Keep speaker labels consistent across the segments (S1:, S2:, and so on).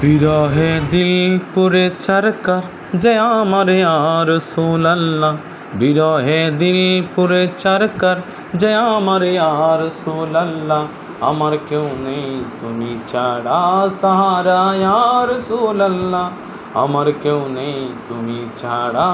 S1: বিরহে দিল পুরে চারকার, যে আমার আর সোলাল্লাহ। বিরহে দিল পুরে চারকার, যে আমার আর সোলাল্লাহ। আমার কেউ নেই তুমি ছাড়া, সাহারা আর সোলাল্লাহ। আমার কেউ নেই তুমি ছাড়া,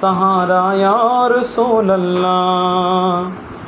S1: সাহারা আর সোলাল্লাহ।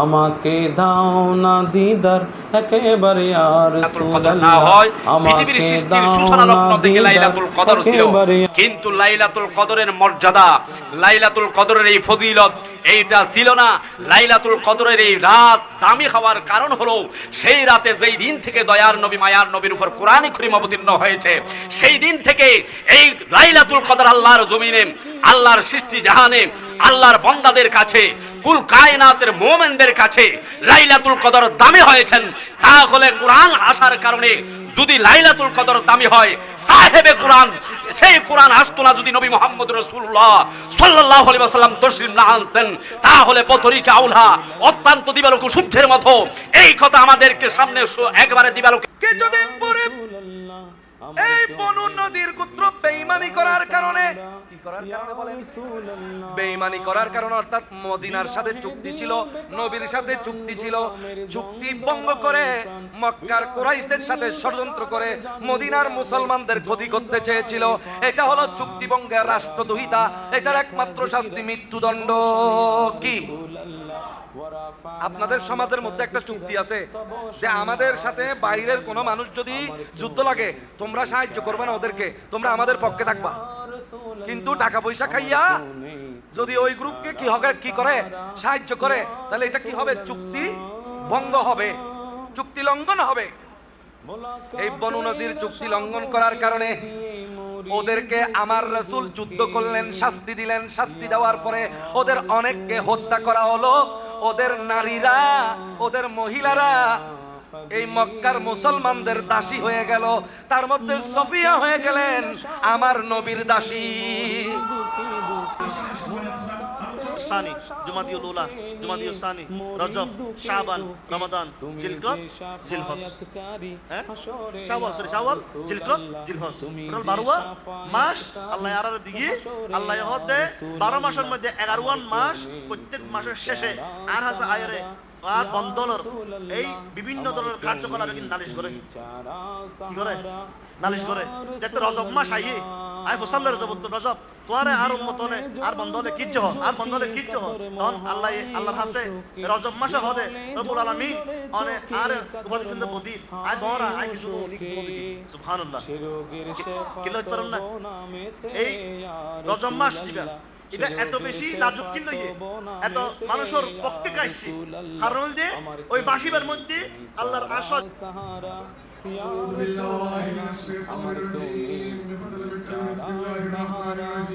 S1: আমাকে দাও না দিদার একেবারে আর
S2: না হয় পৃথিবীর সৃষ্টির সূচনা লগ্ন থেকে লাইলাতুল কদর ছিল। কিন্তু লাইলাতুল কদরের মর্যাদা লাইলাতুল কদরের এই ফজিলত এইটা ছিল না। লাইলাতুল কদরের এই রাত দামি হওয়ার কারণ হলো সেই রাতে যেই দিন থেকে দয়ার নবী মায়ার নবীর উপর কোরআনই করিম অবতীর্ণ হয়েছে সেই দিন থেকে এই লাইলাতুল কদর আল্লাহর জমিনে আল্লাহর সৃষ্টি জাহানে আল্লাহর বন্দাদের কাছে কুল কায়নাতের মোমেনদের কাছে লাইলাতুল কদর দামি হয়েছেন তাহলে কোরআন আসার কারণে যদি লাইলাতুল কদর দামি হয় সাহেবে কোরআন সেই কোরআন আসতো না যদি নবী মোহাম্মদ রসুল্লাহ সাল্লাহ আলী সাল্লাম তসলিম না আনতেন। তাহলে পথরিকা আউলা অত্যন্ত দিবালোক সূর্যের মতো এই কথা আমাদেরকে সামনে একবারে দিবালোক
S3: কিছুদিন পরে এই বনু নদীর গোত্র বেঈমানি করার কারণে কি করার কারণে বলেন? বেঈমানি করার কারণে অর্থাৎ মদিনার সাথে চুক্তি ছিল নবীর সাথে চুক্তি ছিল। চুক্তি ভঙ্গ করে মক্কার কোরাইশদের সাথে ষড়যন্ত্র করে মদিনার মুসলমানদের ক্ষতি করতে চেয়েছিল। এটা হলো চুক্তি ভঙ্গের রাষ্ট্রদ্রোহিতা এটার একমাত্র শাস্তি মৃত্যুদণ্ড কি? আপনাদের সমাজের মধ্যে একটা চুক্তি আছে যে আমাদের সাথে বাইরের কোনো মানুষ যদি যুদ্ধ লাগে তোমরা সাহায্য করবে না ওদেরকে, তোমরা আমাদের পক্ষে থাকবা। কিন্তু টাকা পয়সা খাইয়া যদি ওই গ্রুপকে কি হবে, কি করে, সাহায্য করে, তাহলে এটা কি হবে? চুক্তি ভঙ্গ হবে, চুক্তি লঙ্ঘন হবে। এই বনু নজির চুক্তি লঙ্ঘন করার কারণে ওদেরকে আমার রসুল যুদ্ধ করলেন, শাস্তি দিলেন, শাস্তি দেওয়ার পরে ওদের অনেককে হত্যা করা হলো। ওদের নারীরা, ওদের মহিলারা এই মক্কার মুসলমানদের দাসী হয়ে গেল। তার মধ্যে সফিয়া হয়ে গেলেন আমার নবীর দাসী।
S4: সানি জুমাদিউল উলা জুমাদিউল সানি, রজব, শাবান, রমাদান, জিলকত, জিলহজ। হ্যাঁ? সরি শাওয়াল, জিলকত, জিলহজ। টোটাল বারোয়া মাস আল্লাহ আর দিকে আল্লাহ হতে বারো মাসের মধ্যে এগারোয়ান মাস প্রত্যেক মাসের শেষে আর হাসা আয়রে আর বন্দলর এই বিভিন্ন ধরনের কার্যকলাপ কিন্তু নালিশ করে। কি করে? নালিশ করে। যাতে রজব মাস আইয়ে আই ফসল রজব তো রজব। তোয়ারে আর উম্মত আর বন্ধ হলে কিচ্ছু হ আর বন্ধ হলে কিচ্ছু হ তখন আল্লাহ, আল্লাহর হাসে রজব মাসে হদে, রব্বুল আলামিন অনে আর উপাধি কিন্তু বদি আই বহরা আই কিছু সুবহানাল্লাহ। কি না? এই রজব মাস দিবা এটা এত বেশি নাজুক কি লইয়ে এত মানুষের পক্ষে গাইছি কারণ যে ওই বাসিবার মধ্যে আল্লাহর আশা
S5: بالله من الشيطان الرجيم بفضل الكريم بسم الله الرحمن الرحيم